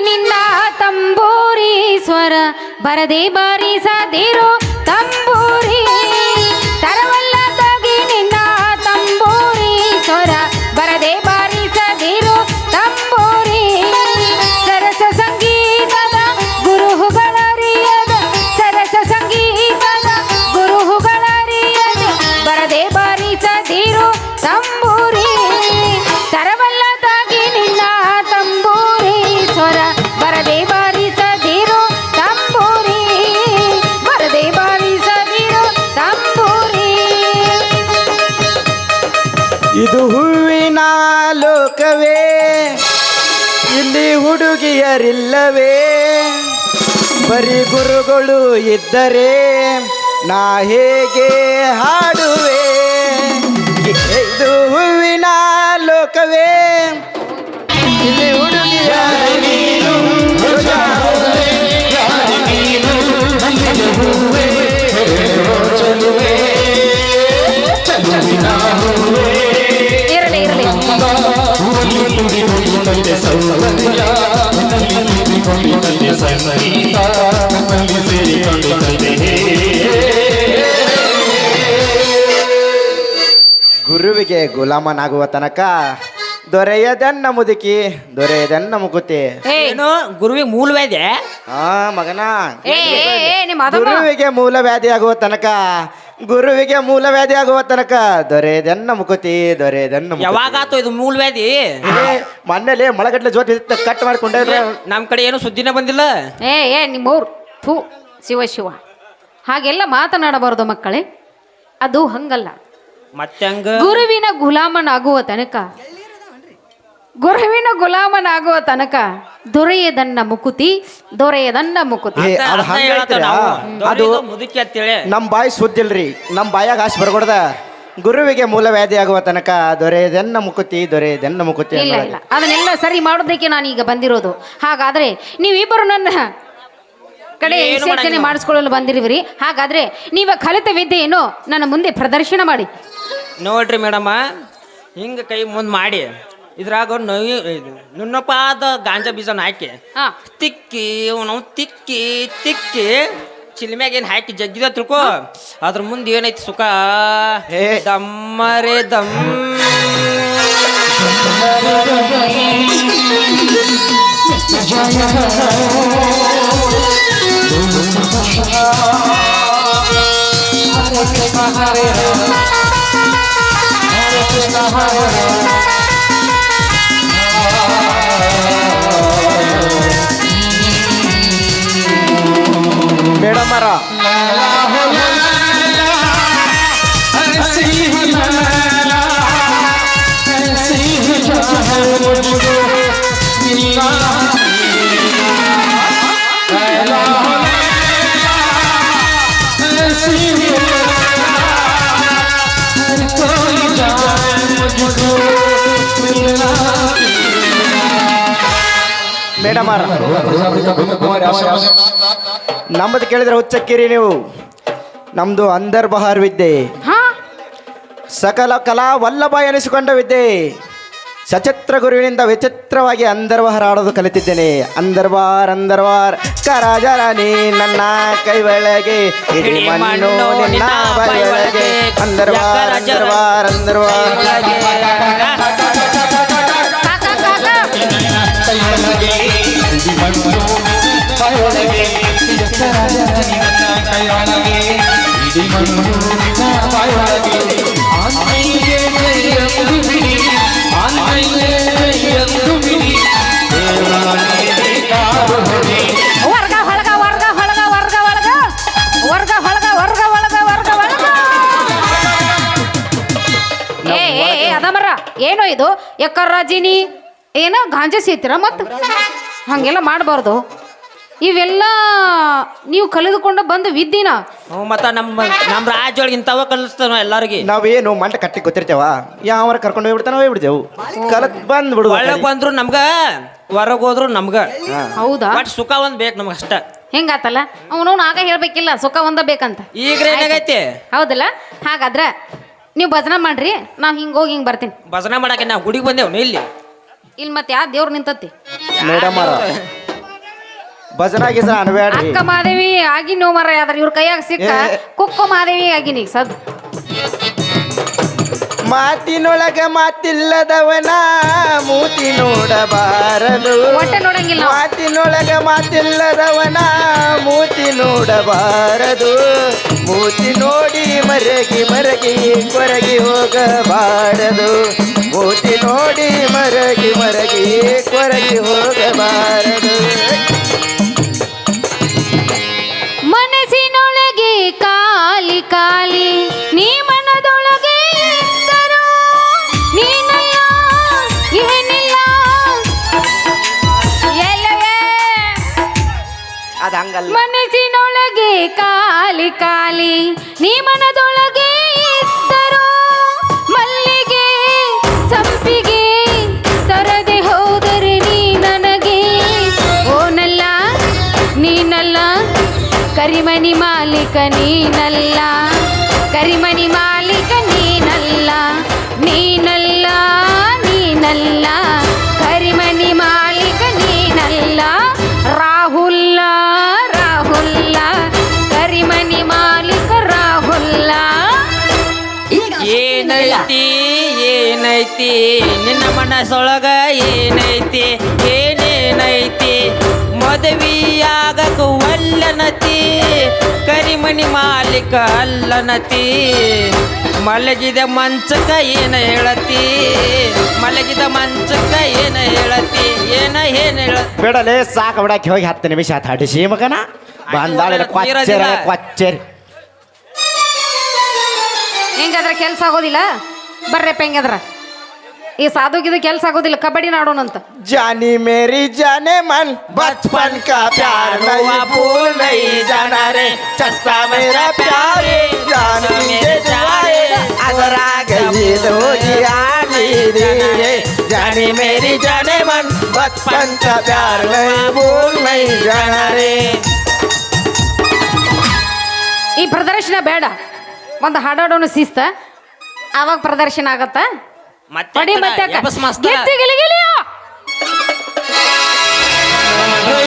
ನಿನ್ನ ತಂಬೂರಿ ಸ್ವರ ಬರದೆ ಬಾರಿಸದಿರೋ ತಂಬೂರಿ ಲೋಕವೇ? ಇಲ್ಲಿ ಹುಡುಗಿಯರಿಲ್ಲವೇ? ಬರಿ ಗುರುಗಳು ಇದ್ದರೆ ನಾ ಹೇಗೆ ಹಾಡುವೆ? ಇದು ಹೂವಿನ ಲೋಕವೇ? ಇಲ್ಲಿ ಹುಡುಗಿಯರಿಲ್ಲ ಗುರುವಿಗೆ ಗುಲಾಮನಾಗುವ ತನಕ ದೊರೆಯದನ್ನ ಮುದುಕಿ ದೊರೆಯದನ್ನ ಮುಗುತಿ ಏನು? ಗುರುವಿಗೆ ಮೂಲವೇದೆ ಆ ಮಗನ. ಏ ಏ, ಏ ನಿಮ್ಮ ಅದಮ್ಮ ಗುರುವಿಗೆ ಮೂಲ ವ್ಯಾಧಿ ಆಗುವ ತನಕ ಗುರುವಿಗೆ ಮೂಲ ವ್ಯಾಧಿ ಆಗುವ ತನಕ ದೊರೆಯದನ್ನ ಮುಕುತಿ ದೊರೆಯದನ್ನ ಯಾವಾಗ ಯಾವಾಗಾತು ಇದು ಮೂಲವೇದಿ ಏ, ಮನೇಲಿ ಮಳಗಡ್ಲೆ ಜೋತಿ ಕಟ್ ಮಾಡ್ಕೊಂಡೆ ನಮ್ಮ ನಮ್ ಕಡೆ ಏನು ಸುದ್ದಿನೇ ಬಂದಿಲ್ಲ? ಏ ಏ ನಿಮ್ಮವ್ರು. ಥೂ ಶಿವ ಶಿವ. ಹಾಗೆಲ್ಲ ಮಾತನಾಡಬಾರದು ಮಕ್ಕಳೇ. ಅದು ಹಂಗಲ್ಲ. ಮತ್ತೆ ಗುಲಾಮನ್ ಗುರುವಿನ ಗುಲಾಮನಾಗುವ ತನಕ ಗುರುವಿನ ಗುಲಾಮನಾಗುವ ತನಕ ದೊರೆಯದನ್ನ ಮುಕುತಿ ದೊರೆಯದನ್ನ ಮುಕುತಿ. ಏ, ಅದು ಹಂಗ್ ಹೇಳ್ತೀರಾ? ಅದು ಮುದುಕಿ ಅಂತೇಳಿ ನಮ್ಮ ಬಾಯಿ ಸುದ್ದಿಲ್ರಿ. ನಮ್ಮ ಬಾಯಾಗ ಆಸೆ ಬರ್ಕೊಡ್ದ. ಗುರುವಿಗೆ ಮೂಲ ವ್ಯಾಧಿ ಆಗುವ ತನಕ ದೊರೆಯದನ್ನ ಮುಕುತಿ ದೊರೆಯದನ್ನ ಮುಕುತಿ ಇಲ್ಲ ಅನ್ನೋದು. ಇಲ್ಲ. ಅದನ್ನೆಲ್ಲ ಸರಿ ಮಾಡೋದಕ್ಕೆ ನಾನು ಈಗ ಬಂದಿರೋದು. ಹಾಗಾದ್ರೆ ನೀವಿಬ್ಬರು ನನ್ನ ಕಡೆ ಏನು ವಿಸರ್ಜನೆ. ಮಾಡಿಸ್ಕೊಳ್ಳಲು ಬಂದಿರುವಿರಿ. ಹಾಗಾದ್ರೆ ನೀವ ಕಲಿತ ವಿದ್ಯೆಯನ್ನು ನನ್ನ ಮುಂದೆ ಪ್ರದರ್ಶನ ಮಾಡಿ. ನೋಡ್ರಿ ಮೇಡಮ್ಮ ಹಿಂಗೆ ಕೈ ಮುಂದೆ ಮಾಡಿ ಇದ್ರಾಗ ನೊಯ್ ನುಣ್ಣಪಾದ ಗಾಂಜಾ ಬೀಜನ ಹಾಕಿ ಹಾ. ತಿಕ್ಕಿ ನಾವು ತಿಕ್ಕಿ ತಿಕ್ಕಿ ಚಿಲ್ಮ್ಯಾಗ ಏನು ಹಾಕಿ ಜಗ್ಗಿದ ತಿಳ್ಕೊ ಅದ್ರ ಮುಂದೆ ಏನೈತಿ ಸುಖ? ಹೇ. ದಮ್ಮರೆ ದಮ್. ಮೇಡಮರ ಮೇಡಮರ ನಮ್ಮದು ಕೇಳಿದ್ರೆ ಹುಚ್ಚಕ್ಕಿರಿ ನೀವು. ನಮ್ದು ಅಂದರ್ ಬಹಾರ್ ವಿದ್ಯೆ ಸಕಲ ಕಲಾ ವಲ್ಲಭ ಎನಿಸಿಕೊಂಡ ವಿದ್ಯೆ. ಸಚಿತ್ರ ಗುರುವಿನಿಂದ ವಿಚಿತ್ರವಾಗಿ ಅಂದರ್ವಹಾರ ಆಡೋದು ಕಲಿತಿದ್ದೇನೆ. ಅಂದರ್ವಾರ್ ಅಂದರ್ವಾರ್ ಕರಾಜರ ನೀ ನನ್ನ ಕೈ ಒಳಗೆ ಅಂದರ್ವಾರ್ ಮಣ್ಣು ನಿನ್ನ ಬಾಯಿ ಒಳಗೆ ಅಂದರ್ಬಾರ್ ಅಂದರ್ಬಾರ್ ಅಂದರ್ಬಾರ್ ಕಾಕ ಕಾಕ ವರ್ಗ ಹೊಳಗ ವರ್ಗ ಹೊಳಗ ವರ್ಗ ಒಳಗ ವರ್ಗ ಹೊಳಗ ವರ್ಗ ಒಳಗ ವರ್ಗ ಒಳಗ ಏ ಏ ಏ ಅದಮರ ಏನೋ ಇದು ಎಕ್ಕರ್ರಾಜಿನಿ ಏನೋ ಗಾಂಜಾ ಸೇತೀರ ಮತ್ತು? ಹಂಗೆಲ್ಲ ಮಾಡಬಾರ್ದು. ಇವೆಲ್ಲ ನೀವು ಕಲಿದುಕೊಂಡು ಬಂದು ವಿದ್ಯೆನ? ಹ್ಞೂ ಮತ್ತ ನಮ್ಮ ನಮ್ಮ ರಾಜ್ಯೊಳಗೆ ಇಂಥವ ಕಲಿಸ್ತಾನ ಎಲ್ಲರಿಗೆ? ನಾವೇನು ಮಂಟ ಕಟ್ಟಿ ಗೊತ್ತಿರ್ತೇವ? ಯಾವರ ಕರ್ಕೊಂಡು ಹೋಗ್ಬಿಡ್ತಾನ ಹೋಗ್ಬಿಡ್ತೇವು ಕಲಕ್ ಬಂದ್ ಬಿಡು ಒಳಗೆ ಬಂದ್ರು ನಮ್ಗ ಹೊರಗೆ ಹೋದ್ರು ನಮ್ಗ. ಹೌದಾ? ಬಟ್ ಸುಖ ಒಂದ್ ಬೇಕು ನಮ್ಗೆ ಅಷ್ಟ. ಹೆಂಗಾತಲ್ಲ? ಅವನು ಆಗ ಹೇಳ್ಬೇಕಿಲ್ಲ ಸುಖ ಒಂದ ಬೇಕಂತ. ಈಗ ಏನಾಗೈತಿ ಹೌದಲ್ಲ? ಹಾಗಾದ್ರೆ ನೀವು ಭಜನ ಮಾಡ್ರಿ ನಾವು ಹಿಂಗೆ ಹೋಗಿ ಹಿಂಗೆ ಬರ್ತೀನಿ. ಭಜನೆ ಮಾಡಕ್ಕೆ ನಾವು ಗುಡಿಗೆ ಬಂದೇವ್ ಇಲ್ಲಿ? ಇಲ್ಲಿ ಮತ್ತೆ ಯಾವ ದೇವ್ರು ನಿಂತತಿ ಮೇಡಮ್ ಭಜನಾ ಗಿಜನ ಅನ್ಬೇಡ್ರಿ ಅಕ್ಕ ಮಾದೇವಿ ಆಗಿ ನೋ ಮರ ಯಾವ್ದಾರ ಇವ್ರ ಕೈಯಾಗ ಸಿಕ್ಕ ಕುಕ್ಕ ಕುಕ್ಕು ಮಾದೇವಿ ಆಗಿನಿ ಸದ್. ಮಾತಿನೊಳಗ ಮಾತಿಲ್ಲದವನ ಮೂತಿ ನೋಡಬಾರದು. ಒಟ್ಟೆ ನೋಡಂಗಿಲ್ಲ ನಾವು. ಮಾತಿನೊಳಗ ಮಾತಿಲ್ಲದವನ ಮೂತಿ ನೋಡಬಾರದು. ಮೂತಿ ನೋಡಿ ಮರಗಿ ಮರಗಿ ಕೊರಗಿ ಹೋಗಬಾರದು. ಮೂತಿ ನೋಡಿ ಮರಗಿ ಮರಗಿ ಕೊರಗಿ ಹೋಗಬಾರದು. ಮನಸ್ಸಿನೊಳಗೆ ಕಾಲಿ ಕಾಲಿ ನೀ ಮನದೊಳಗೆ ನೀನಲ್ಲ ಏನಿಲ್ಲ? ಎಲ್ಲವೇ ಅದು ಹಂಗಲ್ಲ. ಮನಸ್ಸಿನೊಳಗೆ ಕಾಲಿ ಕಾಲಿ ನೀ ಮನದೊಳಗೆ ಕರಿಮಣಿ ಮಾಲೀಕ ನೀನಲ್ಲ ಕರಿಮಣಿ ಮಾಲೀಕ ನೀನಲ್ಲ ನೀನಲ್ಲ ನೀನಲ್ಲ ಕರಿಮಣಿ ಮಾಲೀಕ ನೀನಲ್ಲ ರಾಹುಲ್ಲ ರಾಹುಲ್ಲ ಕರಿಮಣಿ ಮಾಲೀಕ ರಾಹುಲ್ಲ ಏನೈತಿ ಏನೈತಿ ನಿನ್ನ ಮನಸ್ಸೊಳಗ ಏನೈತಿ ಏನೇನೈತಿ ಮದುವೆಯಾಗಕ ಒಲ್ಲನತಿ ಕರಿಮಣಿ ಮಾಲಿಕ ಅಲ್ಲನತಿ. ಮಲಗಿದ ಮಂಚಕ ಏನ ಹೇಳತಿ ಮಲಗಿದ ಮಂಚಕ ಏನ ಹೇಳತಿ ಏನ ಏನ್ ಹೇಳ ಬಿಡಲೇ ಸಾಕು ಬಿಡಕ್ಕೆ ಹೋಗಿ ಹತ್ತು ನಿಮಿಷ ಆತ ಹಡಿಸಿ ಮಗನ ಬಂದಾಳೆ ಕೊಚ್ಚೆರ ಕೊಚ್ಚೆರಿ. ಹೆಂಗಾದ್ರೆ ಕೆಲಸ ಆಗೋದಿಲ್ಲ? ಬರ್ರಪ್ಪ ಹೆಂಗದ್ರ? ಈ ಸಾಧುಗಿದು ಕೆಲಸ ಆಗೋದಿಲ್ಲ ಕಬಡ್ಡಿ ಆಡೋಣಂತ जानी मेरी जाने मन बचपन का प्यार नहीं भूल नहीं जाना रे चस्सा मेरा प्यार जान के जाए अगर आ गई दोगी आनी रे जानी मेरी जाने मन बचपन का प्यार नहीं भूल नहीं जाना रे ಈ ಪ್ರದರ್ಶನ ಬೇಡ ಒಂದು ಹಾಡಾಡೋನು ಶಿಸ್ತ ಅವಾಗ ಪ್ರದರ್ಶನ ಆಗತ್ತ ಮತ್ತೆ ಗೆಜ್ಜೆ ಗಿಲಿಗಿಲಿಯೋ